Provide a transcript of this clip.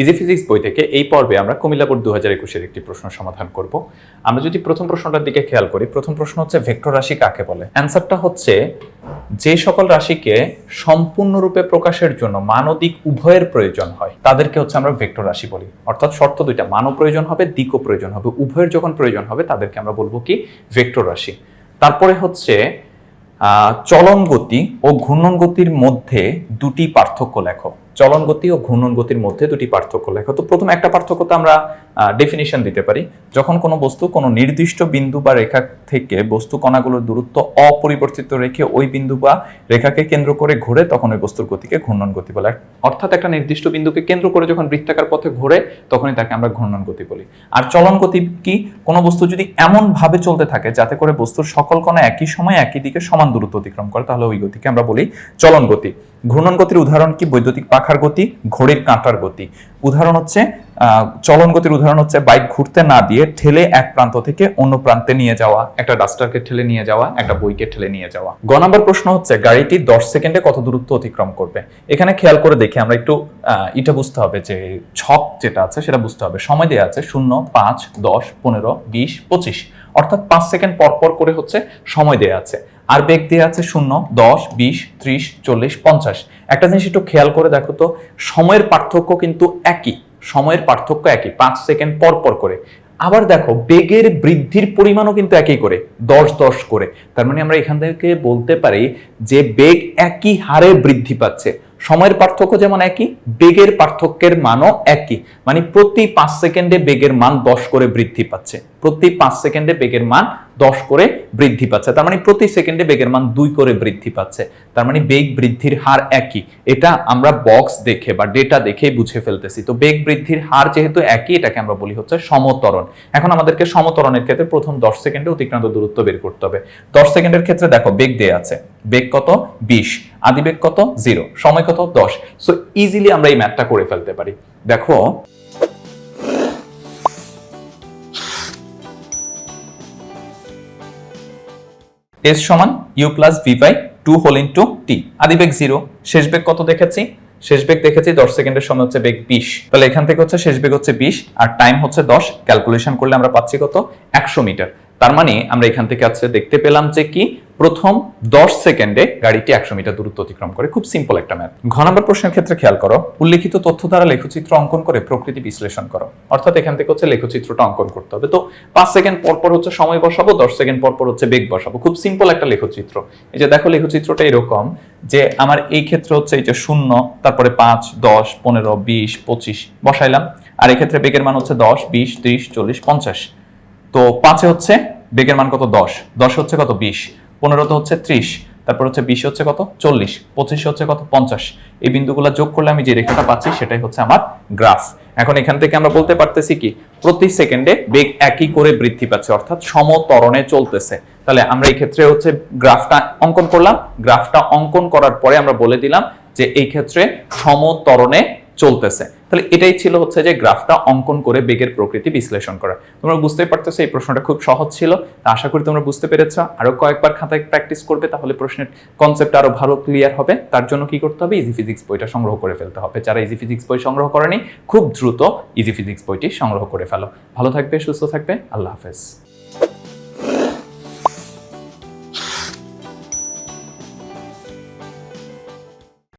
Easy physics বই থেকে এই পর্বে আমরা কুমিল্লা বোর্ড দু হাজার একুশের একটি প্রশ্ন সমাধান করব। আমরা যদি প্রথম প্রশ্নটার দিকে খেয়াল করি, প্রথম প্রশ্ন হচ্ছে ভেক্টর রাশি কাকে বলে? অ্যান্সারটা হচ্ছে যে সকল রাশিকে সম্পূর্ণরূপে প্রকাশের জন্য মানদিক উভয়ের প্রয়োজন হয়, তাদেরকে হচ্ছে আমরা ভেক্টর রাশি বলি। অর্থাৎ শর্ত দুইটা, মানও প্রয়োজন হবে, দিকও প্রয়োজন হবে। উভয়ের যখন প্রয়োজন হবে, তাদেরকে আমরা বলব কি? ভেক্টর রাশি। তারপরে হচ্ছে চলন গতি ও ঘূর্ণন গতির মধ্যে দুটি পার্থক্য লেখো। চলন গতি ও ঘূর্ণন গতির মধ্যে দুটি পার্থক্য লেখো। তো প্রথম একটা পার্থক্য তো আমরা ডেফিনিশন দিতে পারি। যখন কোনো বস্তু কোনো নির্দিষ্ট বিন্দু বা রেখা থেকে বস্তু কণাগুলোর দূরত্ব অপরিবর্তিত রেখে ওই বিন্দু বা রেখাকে কেন্দ্র করে ঘুরে, তখন ওই বস্তুর গতিকে ঘূর্ণন গতি বলে। অর্থাৎ একটা নির্দিষ্ট বিন্দুকে কেন্দ্র করে যখন বৃত্তাকার পথে ঘোরে, তখনই তাকে আমরা ঘূর্ণন গতি বলি। আর চলন গতি কি? কোনো বস্তু যদি এমন ভাবে চলতে থাকে যাতে করে বস্তুর সকল কণা একই সময় একই দিকে সমান দূরত্ব অতিক্রম করে, তাহলে ওই গতিকে আমরা বলি চলন গতি। ঘূর্ণন গতির উদাহরণ কি? বৈদ্যুতিক পাখার গতি, ঘড়ির কাঁটার গতি। উদাহরণ হচ্ছে চলন গতির উদাহরণ হচ্ছে বাইক ঘুরতে না দিয়ে ঠেলে এক প্রান্ত থেকে অন্য প্রান্তে নিয়ে যাওয়া, একটা ডাস্টারকে ঠেলে নিয়ে যাওয়া, একটা বইকে ঠেলে নিয়ে যাওয়া। গ নম্বর প্রশ্ন হচ্ছে, গাড়িটি দশ সেকেন্ডে কত দূরত্ব অতিক্রম করবে? এখানে খেয়াল করে দেখি, আমরা একটু এটা বুঝতে হবে যে ছক যেটা আছে সেটা বুঝতে হবে। সময় দেওয়া আছে শূন্য, পাঁচ, দশ, পনেরো, বিশ, পঁচিশ। অর্থাৎ পাঁচ সেকেন্ড পর পর করে হচ্ছে সময় দেওয়া আছে। আর বেগ দেওয়া আছে শূন্য, দশ, বিশ, ত্রিশ, চল্লিশ, পঞ্চাশ। একটা জিনিস একটু খেয়াল করে দেখো তো, সময়ের পার্থক্য কিন্তু একই, সময়ের পার্থক্য একই, পাঁচ সেকেন্ড পর পর করে। আবার দেখো, বেগের বৃদ্ধির পরিমাণও কিন্তু একই করে, দশ দশ করে। তার মানে আমরা এখান থেকে বলতে পারি যে বেগ একই হারে বৃদ্ধি পাচ্ছে। সময়ের পার্থক্য যেমন একই, বেগের পার্থক্যের মানও একই। মানে প্রতি পাঁচ সেকেন্ডে বেগের মান দশ করে বৃদ্ধি পাচ্ছে। প্রতি পাঁচ সেকেন্ডে বেগের মান দশ করে বৃদ্ধি পাচ্ছে। তার মানে প্রতি সেকেন্ডে বেগের মান দুই করে বৃদ্ধি পাচ্ছে। তার মানে বেগ বৃদ্ধির হার একই। এটা আমরা বক্স দেখে বা ডেটা দেখে বুঝে ফেলতেছি। তো বেগ বৃদ্ধির হার যেহেতু একই, এটাকে আমরা বলি হচ্ছে সমতরণ। এখন আমাদেরকে সমতরণের ক্ষেত্রে প্রথম দশ সেকেন্ডে অতিক্রান্ত দূরত্ব বের করতে হবে। দশ সেকেন্ডের ক্ষেত্রে দেখো, বেগ দেয়া আছে। বেগ কত? বিশ। আদি বেগ কত? জিরো সময় কত? দশ। সো ইজিলি আমরা এই ম্যাথটা করে ফেলতে পারি। দেখো এস সমান U plus V by two whole to T আদি বেগ জিরো শেষ বেগ কত দেখেছি? শেষ বেগ দেখেছি দশ সেকেন্ডের সময় হচ্ছে বেগ বিশ। তাহলে এখান থেকে হচ্ছে শেষ বেগ হচ্ছে বিশ, আর টাইম হচ্ছে দশ। ক্যালকুলেশন করলে আমরা পাচ্ছি কত? একশো মিটার। তার মানে আমরা এখান থেকে আজকে দেখতে পেলাম যে কি? প্রথম দশ সেকেন্ডে গাড়িটি একশো মিটার দূরত্ব অতিক্রম করে। খুব সিম্পল একটা ম্যাথ ঘ নম্বর প্রশ্নের ক্ষেত্রে খেয়াল করো, উল্লিখিত তথ্য দ্বারা লেখচিত্র অঙ্কন করে প্রকৃতি বিশ্লেষণ করো। অর্থাৎ এখান থেকে হচ্ছে লেখচিত্রটা অঙ্কন করতে হবে। তো পাঁচ সেকেন্ড পর পর হচ্ছে সময় বসাবো, দশ সেকেন্ড পর পর হচ্ছে বেগ বসাবো। খুব সিম্পল একটা লেখচিত্র। এই যে দেখো লেখচিত্রটা এরকম যে আমার এই ক্ষেত্রে হচ্ছে এই যে শূন্য, তারপরে পাঁচ, দশ, পনেরো, বিশ, পঁচিশ বসাইলাম। আর এক্ষেত্রে বেগের মান হচ্ছে দশ, বিশ, ত্রিশ, চল্লিশ, পঞ্চাশ। তো পাঁচে হচ্ছে বেগের মান কত? দশ। দশ হচ্ছে কত? বিশ। পনেরোতে হচ্ছে ত্রিশ, তারপর হচ্ছে বিশ হচ্ছে কত? চল্লিশ, পঁচিশ হচ্ছে কত? পঞ্চাশ। এই বিন্দুগুলো যোগ করলে আমি যে রেখাটা পাচ্ছি সেটাই হচ্ছে আমার গ্রাফ। এখন এখান থেকে আমরা বলতে পারতেছি কি, প্রতি সেকেন্ডে বেগ একই করে বৃদ্ধি পাচ্ছে, অর্থাৎ সমতরণে চলতেছে। তাহলে আমরা এই ক্ষেত্রে হচ্ছে গ্রাফটা অঙ্কন করলাম। গ্রাফটা অঙ্কন করার পরে আমরা বলে দিলাম যে এই ক্ষেত্রে সমতরণে চলতেছে। তাহলে এটাই ছিল হচ্ছে যে গ্রাফটা অঙ্কন করে বেগের প্রকৃতি বিশ্লেষণ করা। তোমরা বুঝতে পারতেছো এই প্রশ্নটা খুব সহজ ছিল। তা আশা করি তোমরা বুঝতে পেরেছ। আরও কয়েকবার খাতায় প্র্যাকটিস করবে তাহলে প্রশ্নের কনসেপ্ট আরও ভালো ক্লিয়ার হবে। তার জন্য কি করতে হবে? ইজি ফিজিক্স বইটা সংগ্রহ করে ফেলতে হবে। যারা ইজি ফিজিক্স বই সংগ্রহ করেনি, খুব দ্রুত ইজি ফিজিক্স বইটি সংগ্রহ করে ফেলো। ভালো থাকবে, সুস্থ থাকবে। আল্লাহ হাফেজ।